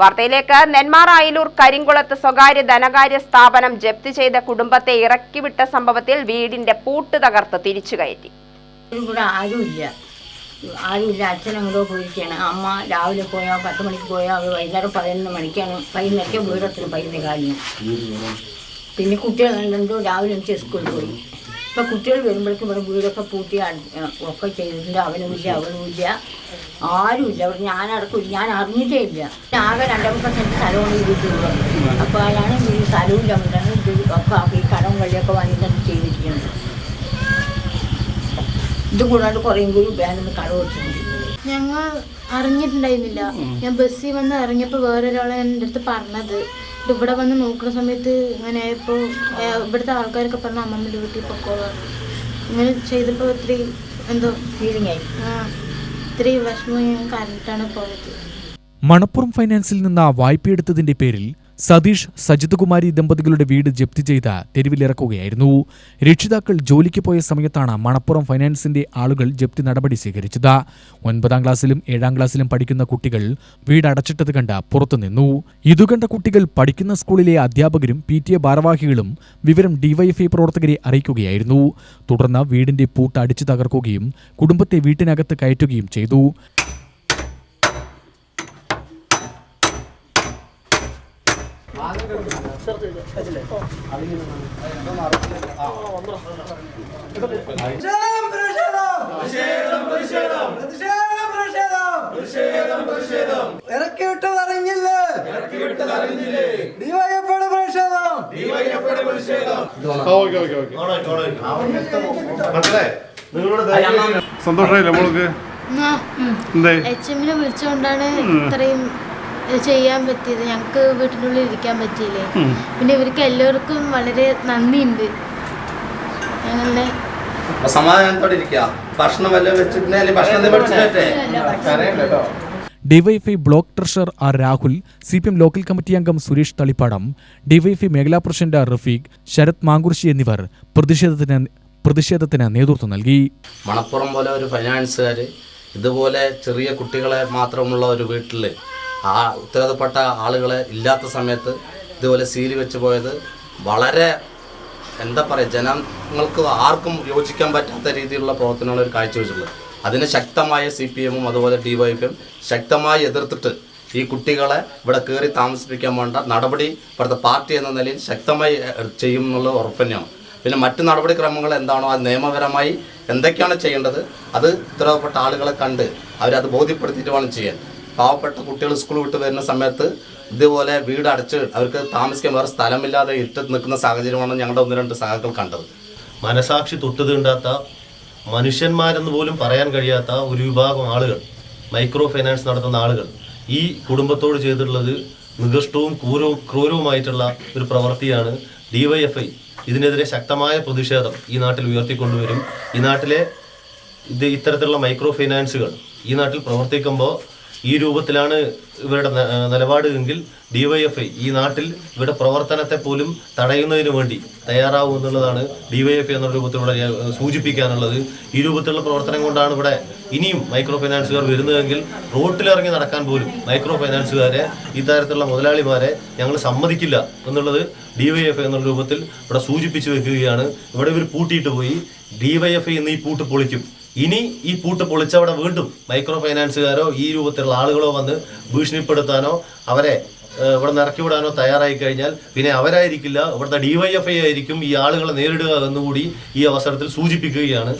വാർത്തയിലേക്ക് നെന്മാറ അയിലൂർ കരിങ്കുളത്ത് സ്വകാര്യ ധനകാര്യ സ്ഥാപനം ജപ്തി ചെയ്ത കുടുംബത്തെ ഇറക്കിവിട്ട സംഭവത്തിൽ വീടിന്റെ പൂട്ട് തകർത്ത് തിരിച്ചു കയറ്റി. ഇവിടെ ആരുമില്ല. ആരുമില്ല. എങ്ങോട്ടോ പോയിരിക്കുകയാണ്. അമ്മ രാവിലെ പോയാൽ പത്ത് മണിക്ക് പോയാൽ അവർ വൈകുന്നേരം പതിനൊന്ന് മണിക്കാണ്. പതിനൊക്കെ വീടത്തിന് പതിനൊന്ന് കാലിന് പിന്നെ കുട്ടികൾ രണ്ടോ രാവിലെ എനിക്ക് സ്കൂളിൽ പോയി. ഇപ്പം കുട്ടികൾ വരുമ്പോഴേക്കും ഇവിടെ വീടൊക്കെ പൂട്ടി ഒക്കെ ചെയ്തിട്ടുണ്ട്. അവനുമില്ല അവനുമില്ല ആരുമില്ല അവിടെ ഞാനടക്കും ഞാൻ അറിഞ്ഞിട്ടേ ഇല്ല. ആകെ രണ്ടാമത്തെ സെന്റ് സ്ഥലമാണ് ഈ വീട്ടിലുള്ളത് അപ്പോൾ അയാളാണ് ഈ സ്ഥലവും തമ്മിലാണ് ഒക്കെ ഈ കടം വഴിയൊക്കെ വാങ്ങി തന്നെ ചെയ്തിരിക്കുന്നത്. ഇത് കൂടാണ്ട് കുറേയും കൂടി ബാങ്കിൽ നിന്ന് കടം വെച്ചിട്ടുണ്ട് ഞങ്ങൾ അറിഞ്ഞിട്ടുണ്ടായിരുന്നില്ല. ഞാൻ ബസ്സിൽ വന്ന് ഇറങ്ങിയപ്പോൾ വേറൊരാളെ എന്റെ അടുത്ത് പറഞ്ഞത് ഇത് ഇവിടെ വന്ന് നോക്കുന്ന സമയത്ത് ഇങ്ങനെ ഇപ്പോൾ ഇവിടുത്തെ ആൾക്കാരൊക്കെ പറഞ്ഞു അമ്മമ്മന്റെ വീട്ടിൽ പൊക്കോളാം. ഇങ്ങനെ ചെയ്തപ്പോൾ ഒത്തിരി എന്തോ ഫീലിംഗ് ആയി. ആ വിഷമം ഞാൻ കരഞ്ഞിട്ടാണ് പോയത്. മണപ്പുറം ഫൈനാൻസിൽ നിന്ന് വായ്പയെടുത്തതിന്റെ പേരിൽ സതീഷ് സജിതകുമാരി ദമ്പതികളുടെ വീട് ജപ്തി ചെയ്ത് തെരുവിലിറക്കുകയായിരുന്നു. രക്ഷിതാക്കൾ ജോലിക്ക് പോയ സമയത്താണ് മണപ്പുറം ഫൈനാൻസിന്റെ ആളുകൾ ജപ്തി നടപടി സ്വീകരിച്ചത്. ഒൻപതാം ക്ലാസ്സിലും ഏഴാം ക്ലാസ്സിലും പഠിക്കുന്ന കുട്ടികൾ വീട് അടച്ചിട്ടത് കണ്ട് പുറത്തുനിന്നു. ഇതുകണ്ട കുട്ടികൾ പഠിക്കുന്ന സ്കൂളിലെ അധ്യാപകരും പി ടി എ ഭാരവാഹികളും വിവരം ഡിവൈഎഫ്ഐ പ്രവർത്തകരെ അറിയിക്കുകയായിരുന്നു. തുടർന്ന് വീടിന്റെ പൂട്ട് അടിച്ചു തകർക്കുകയും കുടുംബത്തെ വീട്ടിനകത്ത് കയറ്റുകയും ചെയ്തു. ഇറക്കി വിട്ടത് അറിഞ്ഞില്ലേ ഡിവൈഎഫ്ഐയുടെ പ്രതിഷേധം മക്കളെ നിങ്ങളുടെ സന്തോഷമായില്ലേ മോൾക്ക് എച്ച് എമ്മിനെ വിളിച്ചുകൊണ്ടാണ് ഇത്രയും ചെയ്യാൻ പറ്റിയത്. ഞങ്ങൾക്ക് വീട്ടിനുള്ളിൽ ഇരിക്കാൻ പറ്റിയില്ലേ? പിന്നെ ഇവർക്ക് എല്ലാവർക്കും വളരെ നന്ദിയുണ്ട്. ഞങ്ങളുടെ സമാധാനത്തോടെ ഇരിക്കുക. ഭക്ഷണം വല്ലതും DYFI block treasurer R Rahul C P M local committee അംഗം സുരേഷ് തളിപ്പാടം ഡിവൈഎഫ്ഐ മേഖലാ പ്രസിഡന്റ് റഫീഖ് ശരത് മാങ്കുർശി എന്നിവർ പ്രതിഷേധത്തിന് പ്രതിഷേധത്തിന് നേതൃത്വം നൽകി. മണപ്പുറം പോലെ ഒരു ഫൈനാൻസുകാർ ഇതുപോലെ ചെറിയ കുട്ടികളെ മാത്രമുള്ള ഒരു വീട്ടിൽ ആ ഉത്തരവാദപ്പെട്ട ആളുകളെ ഇല്ലാത്ത സമയത്ത് ഇതുപോലെ സീൽ വെച്ച് പോയത് വളരെ എന്താ പറയുക ജനങ്ങൾക്ക് ആർക്കും യോജിക്കാൻ പറ്റാത്ത രീതിയിലുള്ള പ്രവർത്തനങ്ങൾ ഒരു കാഴ്ചവെച്ചിട്ടുള്ളത്. അതിനെ ശക്തമായ സി പി എമ്മും അതുപോലെ ഡി വൈ ശക്തമായി എതിർത്തിട്ട് ഈ കുട്ടികളെ ഇവിടെ കയറി താമസിപ്പിക്കാൻ വേണ്ട നടപടി ഇവിടുത്തെ പാർട്ടി എന്ന നിലയിൽ ശക്തമായി ചെയ്യും എന്നുള്ളത് ഉറപ്പ് തന്നെയാണ് പിന്നെ മറ്റു നടപടിക്രമങ്ങൾ എന്താണോ അത് നിയമപരമായി എന്തൊക്കെയാണ് ചെയ്യേണ്ടത് അത് ഉത്തരവാദപ്പെട്ട ആളുകളെ കണ്ട് അവരത് ബോധ്യപ്പെടുത്തിയിട്ട് വേണം ചെയ്യാൻ. പാവപ്പെട്ട കുട്ടികൾ സ്കൂൾ വിട്ട് വരുന്ന സമയത്ത് ഇതുപോലെ വീട് അടച്ച് അവർക്ക് താമസിക്കാൻ വേറെ സ്ഥലമില്ലാതെ ഇരുട്ടത്ത് നിൽക്കുന്ന സാഹചര്യമാണ് ഞങ്ങളുടെ ഒന്ന് രണ്ട് സഹാക്കൾ കണ്ടത്. മനസാക്ഷി തൊട്ട് തീണ്ടാത്ത മനുഷ്യന്മാരെന്ന് പോലും പറയാൻ കഴിയാത്ത ഒരു വിഭാഗം ആളുകൾ മൈക്രോ ഫൈനാൻസ് നടത്തുന്ന ആളുകൾ ഈ കുടുംബത്തോട് ചെയ്തിട്ടുള്ളത് നികൃഷ്ടവും ക്രൂരവും ക്രൂരവുമായിട്ടുള്ള ഒരു പ്രവൃത്തിയാണ് ഡിവൈഎഫ്ഐ. ഇതിനെതിരെ ശക്തമായ പ്രതിഷേധം ഈ നാട്ടിൽ ഉയർത്തിക്കൊണ്ടുവരും. ഈ നാട്ടിലെ ഇത് ഇത്തരത്തിലുള്ള മൈക്രോ ഫൈനാൻസുകൾ ഈ നാട്ടിൽ പ്രവർത്തിക്കുമ്പോൾ ഈ രൂപത്തിലാണ് ഇവരുടെ നിലപാട് എങ്കിൽ ഡിവൈഎഫ്ഐ ഈ നാട്ടിൽ ഇവരുടെ പ്രവർത്തനത്തെ പോലും തടയുന്നതിന് വേണ്ടി തയ്യാറാവും എന്നുള്ളതാണ് ഡിവൈഎഫ്ഐ എന്ന രൂപത്തിലൂടെ സൂചിപ്പിക്കാനുള്ളത്. ഈ രൂപത്തിലുള്ള പ്രവർത്തനം കൊണ്ടാണ് ഇവിടെ ഇനിയും മൈക്രോ ഫൈനാൻസുകാർ വരുന്നതെങ്കിൽ റോട്ടിലിറങ്ങി നടക്കാൻ പോലും മൈക്രോ ഫൈനാൻസുകാരെ ഇത്തരത്തിലുള്ള മുതലാളിമാരെ ഞങ്ങൾ സമ്മതിക്കില്ല എന്നുള്ളത് ഡിവൈഎഫ്ഐ എന്ന രൂപത്തിൽ ഇവിടെ സൂചിപ്പിച്ചു വെക്കുകയാണ്. ഇവിടെ ഇവർ പൂട്ടിയിട്ട് പോയി. ഡിവൈഎഫ്ഐ എന്ന് പൂട്ട് പൊളിക്കും. ഇനി ഈ പൂട്ട് പൊളിച്ചവിടെ വീണ്ടും മൈക്രോ ഫൈനാൻസുകാരോ ഈ രൂപത്തിലുള്ള ആളുകളോ വന്ന് ഭീഷണിപ്പെടുത്താനോ അവരെ ഇവിടെ നിന്ന് ഇറക്കി വിടാനോ തയ്യാറായി കഴിഞ്ഞാൽ പിന്നെ അവരായിരിക്കില്ല ഇവിടുത്തെ ഡിവൈഎഫ്ഐ ആയിരിക്കും ഈ ആളുകളെ നേരിടുക എന്നുകൂടി ഈ അവസരത്തിൽ സൂചിപ്പിക്കുകയാണ്.